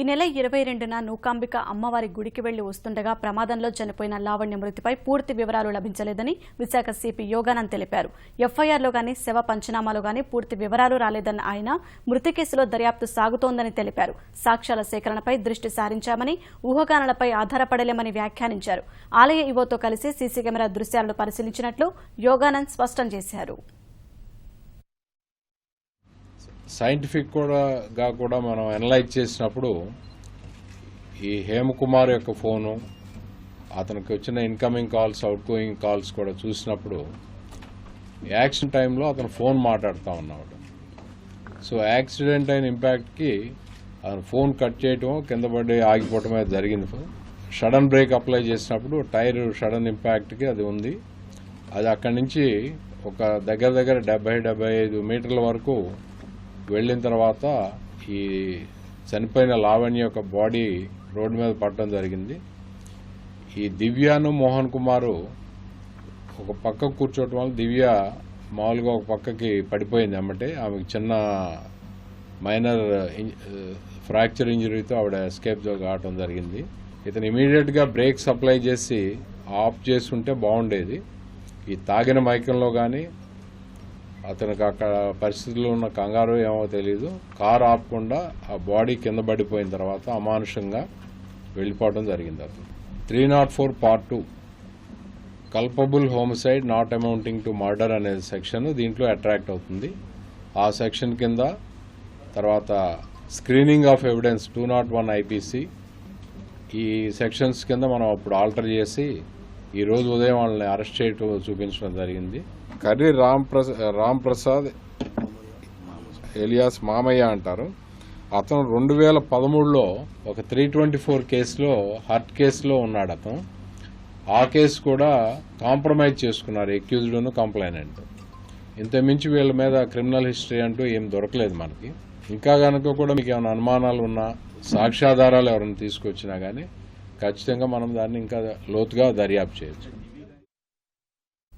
ఈ నెల ఇరవై రెండున నూకాంబిక అమ్మవారి గుడికి వెళ్ళి వస్తుండగా ప్రమాదంలో చనిపోయిన లావణ్య మృతిపై పూర్తి వివరాలు లభించలేదని విశాఖ సిపి యోగానంద్ తెలిపారు. ఎఫ్ఐఆర్లో గాని శవ పంచనామాలో గాని పూర్తి వివరాలు రాలేదన్న ఆయన మృతి కేసులో దర్యాప్తు సాగుతోందని తెలిపారు. సాక్ష్యాల సేకరణపై దృష్టి సారించామని ఊహాగానాలపై ఆధారపడలేమని వ్యాఖ్యానించారు. ఆలయ ఇవోతో కలిసి సీసీ కెమెరా దృశ్యాలను పరిశీలించినట్లు యోగానంద్ స్పష్టం చేశారు. సైంటిఫిక్ కూడాగా కూడా మనం అనలైజ్ చేసినప్పుడు ఈ హేమకుమార్ యొక్క ఫోను అతనికి వచ్చిన incoming calls out going calls కూడా చూసినప్పుడు యాక్షన్ టైంలో అతను ఫోన్ మాట్లాడుతూ ఉన్నాడు. సో యాక్సిడెంట్ అయిన ఇంపాక్ట్కి అతను ఫోన్ కట్ చేయటం కింద పడి ఆగిపోవటమే జరిగింది. సడన్ బ్రేక్ అప్లై చేసినప్పుడు టైర్ సడన్ ఇంపాక్ట్కి అది ఉంది. అది అక్కడి నుంచి ఒక దగ్గర దగ్గర డెబ్బై డెబ్బై ఐదు మీటర్ల వరకు వెళ్ళిన తర్వాత ఈ చనిపోయిన లావణ్య యొక్క బాడీ రోడ్డు మీద పడటం జరిగింది. ఈ దివ్యాను మోహన్ కుమారు ఒక పక్క కూర్చోవటం వల్ల దివ్య మామూలుగా ఒక పక్కకి పడిపోయింది అమ్మటే. ఆమెకు చిన్న మైనర్ ఫ్రాక్చర్ ఇంజరీతో ఆవిడ ఎస్కేప్ కావటం జరిగింది. ఇతను ఇమీడియట్గా బ్రేక్ సప్లై చేసి ఆఫ్ చేసి ఉంటే బాగుండేది. ఈ తాగిన మైకంలో కానీ అతనికి అక్కడ పరిస్థితుల్లో ఉన్న కంగారు ఏమో తెలియదు కారు ఆపకుండా ఆ బాడీ కింద పడిపోయిన తర్వాత అమానుషంగా వెళ్ళిపోవడం జరిగింది అతను. Three not four part two. Culpable homicide not amounting to murder అనే సెక్షన్ దీంట్లో అట్రాక్ట్ అవుతుంది. ఆ సెక్షన్ కింద తర్వాత screening of evidence two not one IPC. ఈ సెక్షన్స్ కింద మనం అప్పుడు ఆల్టర్ చేసి ఈ రోజు ఉదయం వాళ్ళని అరెస్ట్ చేయటం చూపించడం జరిగింది. కర్రీ రామ్ ప్రసాద్ రామ్ ప్రసాద్ ఎలియాస్ మామయ్య అంటారు. అతను రెండు వేల పదమూడులో ఒక త్రీ ట్వంటీ ఫోర్ కేసులో హర్ట్ కేసులో ఉన్నాడు అతను. ఆ కేసు కూడా కాంప్రమైజ్ చేసుకున్నారు ఎక్యూజ్డ్ను కంప్లైనెంట్. ఇంతమించి వీళ్ళ మీద క్రిమినల్ హిస్టరీ అంటూ ఏం దొరకలేదు మనకి. ఇంకా కనుక కూడా మీకు ఏమైనా అనుమానాలు ఉన్నా సాక్ష్యాధారాలు ఎవరైనా తీసుకొచ్చినా కానీ ఖచ్చితంగా మనం దాన్ని ఇంకా లోతుగా దర్యాప్తు చేయొచ్చు.